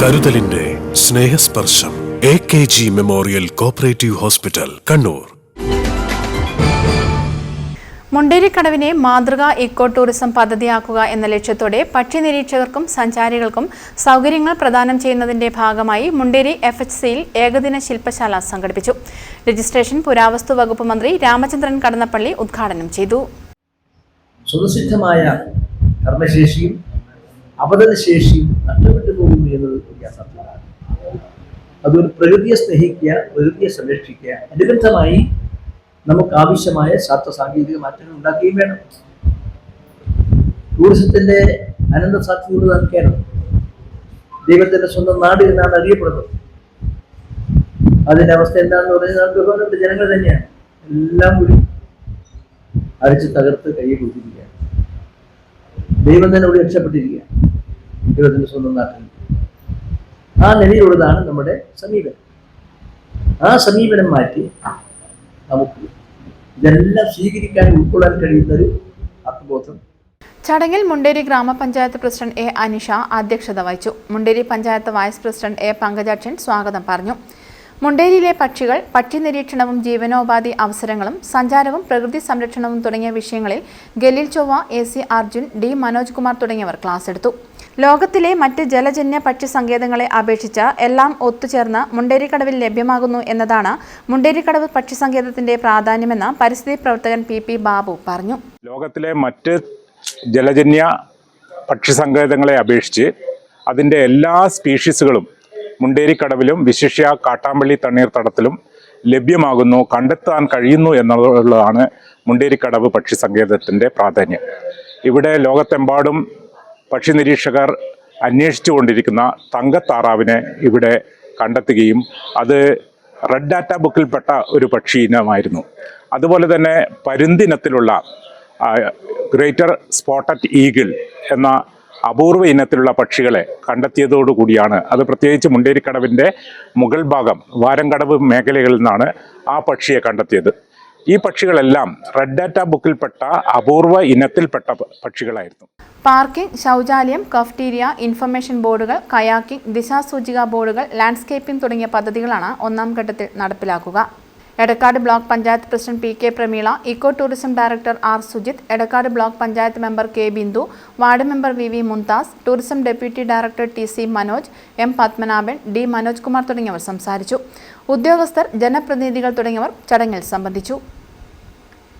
കരുതലിന്റെ Snehasparsham A K G memorial cooperative hospital Kannur. മുണ്ടേരിക്കടവിനെ മാതൃകാ eco tourism പദ്ധതിയാക്കുക എന്ന ലക്ഷ്യത്തോടെ പക്ഷി നിരീക്ഷകർക്കും സഞ്ചാരികൾക്കും സൗകര്യങ്ങൾ പ്രദാനം ചെയ്യുന്നതിന്റെ ഭാഗമായി മുണ്ടേരി എഫ് എച്ച് സിയിൽ ഏകദിന ശില്പശാല സംഘടിപ്പിച്ചു. രജിസ്ട്രേഷൻ പുരാവസ്തു വകുപ്പ് മന്ത്രി രാമചന്ദ്രൻ കടന്നപ്പള്ളി ഉദ്ഘാടനം ചെയ്തു. സുപ്രസിദ്ധമായ കർമ്മശേഷിയും അവതരണശേഷിയും നഷ്ടപ്പെട്ടു പോകുന്നു എന്നത് യാഥാർത്ഥ്യമാണ് അതൊരു പ്രകൃതിയെ സ്നേഹിക്കുക പ്രകൃതിയെ സംരക്ഷിക്കുക അനുബന്ധമായി നമുക്ക് ആവശ്യമായ ശാസ്ത്ര സാങ്കേതിക മാറ്റങ്ങൾ ഉണ്ടാക്കുകയും വേണം. ടൂറിസത്തിന്റെ അനന്ത സാധ്യതയുള്ളതാണ് കേരളം. ദൈവത്തിന്റെ സ്വന്തം നാട് എന്നാണ് അറിയപ്പെടുന്നത്. അതിന്റെ അവസ്ഥ എന്താണെന്ന് പറഞ്ഞാൽ ബഹുമാനപ്പെട്ട ജനങ്ങൾ തന്നെയാണ്. എല്ലാം കൂടി അടിച്ച് തകർത്ത് കൈ കൊടുത്തിരിക്കുകയാണ് ദൈവം തന്നെ ഇവിടെ രക്ഷപ്പെട്ടിരിക്കുക ദൈവത്തിന്റെ സ്വന്തം നാട്ടിൽ ആ നിലയിലുള്ളതാണ് നമ്മുടെ സമീപനം. ആ സമീപനം മാറ്റി നമുക്ക് ഇതെല്ലാം സ്വീകരിക്കാൻ ഉൾക്കൊള്ളാൻ കഴിയുന്ന ഒരു ആത്മബോധം. ചടങ്ങിൽ മുണ്ടേരി ഗ്രാമപഞ്ചായത്ത് പ്രസിഡന്റ് എ അനിഷ അധ്യക്ഷത വഹിച്ചു. Munderi panchayat vice president A Pankajakshan സ്വാഗതം പറഞ്ഞു. മുണ്ടേരിയിലെ പക്ഷികൾ പക്ഷി നിരീക്ഷണവും ജീവനോപാധി അവസരങ്ങളും സഞ്ചാരവും പ്രകൃതി സംരക്ഷണവും തുടങ്ങിയ വിഷയങ്ങളിൽ Galeel Chovva A C Arjun D Manoj Kumar തുടങ്ങിയവർ ക്ലാസ് എടുത്തു. ലോകത്തിലെ മറ്റ് ജലജന്യ പക്ഷി സങ്കേതങ്ങളെ അപേക്ഷിച്ച് എല്ലാം ഒത്തുചേർന്ന് മുണ്ടേരിക്കടവിൽ ലഭ്യമാകുന്നു എന്നതാണ് മുണ്ടേരിക്കടവ് പക്ഷി സങ്കേതത്തിന്റെ പ്രാധാന്യമെന്ന് പരിസ്ഥിതി പ്രവർത്തകൻ പി പി ബാബു പറഞ്ഞു. ലോകത്തിലെ മറ്റ് ജലജന്യ പക്ഷി സങ്കേതങ്ങളെ അപേക്ഷിച്ച് അതിന്റെ എല്ലാ സ്പീഷീസുകളും മുണ്ടേരിക്കടവിലും വിശിഷ്യ കാട്ടാമ്പള്ളി തണ്ണീർത്തടത്തിലും ലഭ്യമാകുന്നു കണ്ടെത്താൻ കഴിയുന്നു എന്നുള്ളതാണ് മുണ്ടേരിക്കടവ് പക്ഷി സങ്കേതത്തിന്റെ പ്രാധാന്യം. ഇവിടെ ലോകത്തെമ്പാടും പക്ഷി നിരീക്ഷകർ അന്വേഷിച്ചു കൊണ്ടിരിക്കുന്ന തങ്കത്താറാവിനെ ഇവിടെ കണ്ടെത്തുകയും അത് റെഡ് ഡാറ്റ ബുക്കിൽപ്പെട്ട ഒരു പക്ഷി ഇനമായിരുന്നു. അതുപോലെ തന്നെ പരുന്തിനത്തിലുള്ള ഗ്രേറ്റർ സ്പോട്ടറ്റ് ഈഗിൾ എന്ന അപൂർവ ഇനത്തിലുള്ള പക്ഷികളെ കണ്ടെത്തിയതോടുകൂടിയാണ് അത് പ്രത്യേകിച്ച് മുണ്ടേരിക്കടവിന്റെ മുകൾ ഭാഗം വാരംകടവ് മേഖലകളിൽ നിന്നാണ് ആ പക്ഷിയെ കണ്ടെത്തിയത്. ഈ പക്ഷികളെല്ലാം റെഡ് ഡാറ്റ ബുക്കിൽപ്പെട്ട അപൂർവ ഇനത്തിൽപ്പെട്ട പക്ഷികളായിരുന്നു. പാർക്കിംഗ് ശൗചാലയം കഫ്റ്റീരിയ ഇൻഫർമേഷൻ ബോർഡുകൾ കയാക്കിംഗ് ദിശാസൂചിക ബോർഡുകൾ ലാൻഡ്സ്കേപ്പിംഗ് തുടങ്ങിയ പദ്ധതികളാണ് ഒന്നാം ഘട്ടത്തിൽ നടപ്പിലാക്കുക. Edakkad block panchayat president P K Prameela eco tourism director R Sujith Edakkad block panchayat member K Bindu ward member V V Mumtaz tourism deputy director T C Manoj M Padmanabhan D Manoj Kumar തുടങ്ങിയവർ സംസാരിച്ചു. ഉദ്യോഗസ്ഥർ ജനപ്രതിനിധികൾ തുടങ്ങിയവർ ചടങ്ങിൽ സംബന്ധിച്ചു.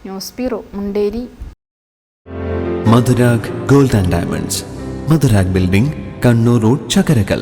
News bureau Munderi. Madhurag gold and diamonds. Madhurag building Kannur road Chakkarakkal